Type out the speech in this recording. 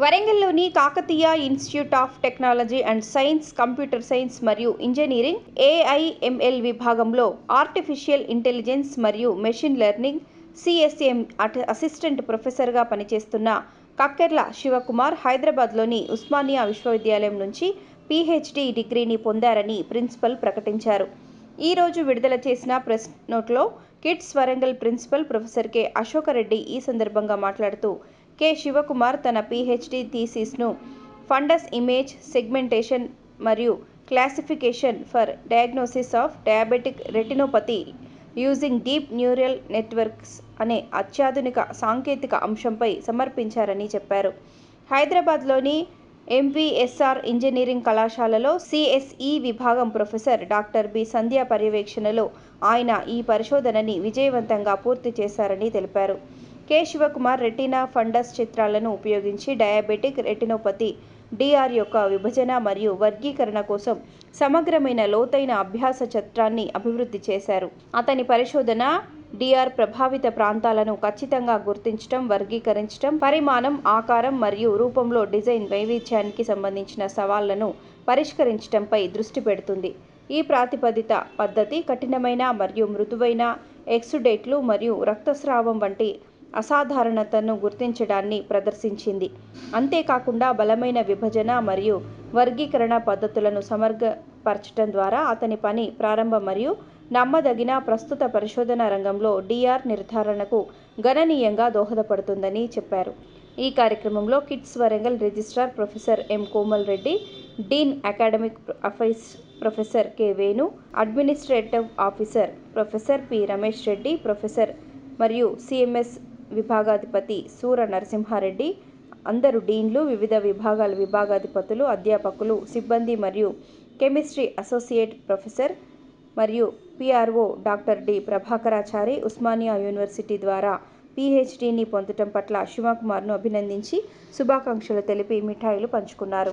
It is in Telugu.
వరంగల్లోని Kakatiya institute of technology and science computer science మరియు ఇంజనీరింగ్ ఏఐఎంఎల్ విభాగంలో ఆర్టిఫిషియల్ ఇంటెలిజెన్స్ మరియు మెషిన్ లెర్నింగ్ సిఎస్ఎం అసిస్టెంట్ ప్రొఫెసర్గా పనిచేస్తున్న కక్కెర్ల శివకుమార్ హైదరాబాద్లోని ఉస్మానియా విశ్వవిద్యాలయం నుంచి పీహెచ్డీ డిగ్రీని పొందారని ప్రిన్సిపల్ ప్రకటించారు. ఈ రోజు విడుదల చేసిన ప్రెస్ నోట్లో KITS Warangal principal professor K. Ashoka Reddy ఈ సందర్భంగా మాట్లాడుతూ కె శివకుమార్ తన పీహెచ్డీ థీసిస్ను ఫండస్ ఇమేజ్ సెగ్మెంటేషన్ మరియు classification for diagnosis of diabetic retinopathy using deep neural networks అనే అత్యాధునిక సాంకేతిక అంశంపై సమర్పించారని చెప్పారు. హైదరాబాద్లోని ఎంవీఎస్ఆర్ ఇంజనీరింగ్ కళాశాలలో సిఎస్ఈ విభాగం ప్రొఫెసర్ డాక్టర్ బి. సంధ్య పర్యవేక్షణలో ఆయన ఈ పరిశోధనని విజయవంతంగా పూర్తి చేశారని తెలిపారు. కె శివకుమార్ రెటీనా ఫండస్ చిత్రాలను ఉపయోగించి డయాబెటిక్ రెటినోపతి డిఆర్ యొక్క విభజన మరియు వర్గీకరణ కోసం సమగ్రమైన లోతైన అభ్యాస చిత్రాన్ని అభివృద్ధి చేశారు. అతని పరిశోధన డిఆర్ ప్రభావిత ప్రాంతాలను ఖచ్చితంగా గుర్తించడం వర్గీకరించడం పరిమాణం ఆకారం మరియు రూపంలో డిజైన్ వైవిధ్యానికి సంబంధించిన సవాళ్ళను పరిష్కరించడంపై దృష్టి పెడుతుంది. ఈ ప్రాతిపదిత పద్ధతి కఠినమైన మరియు మృదువైన ఎక్సుడేట్లు మరియు రక్తస్రావం వంటి అసాధారణతను గుర్తించడాన్ని ప్రదర్శించింది. అంతేకాకుండా బలమైన విభజన మరియు వర్గీకరణ పద్ధతులను సమగ్రపరచటం ద్వారా అతని పని ప్రారంభ మరియు నమ్మదగిన ప్రస్తుత పరిశోధన రంగంలో డిఆర్ నిర్ధారణకు గణనీయంగా దోహదపడుతుందని చెప్పారు. ఈ కార్యక్రమంలో KITS Warangal registrar professor M Komal Reddy dean academic affairs professor K Venu administrative officer professor P Ramesh Reddy professor మరియు సిఎంఎస్ విభాగాధిపతి సూర నరసింహారెడ్డి అందరు డీన్లు వివిధ విభాగాల విభాగాధిపతులు అధ్యాపకులు సిబ్బంది మరియు కెమిస్ట్రీ అసోసియేట్ ప్రొఫెసర్ మరియు PRO doctor D Prabhakarachari Osmania university ద్వారా పీహెచ్డీని పొందటం పట్ల శివకుమార్ను అభినందించి శుభాకాంక్షలు తెలిపి మిఠాయిలు పంచుకున్నారు.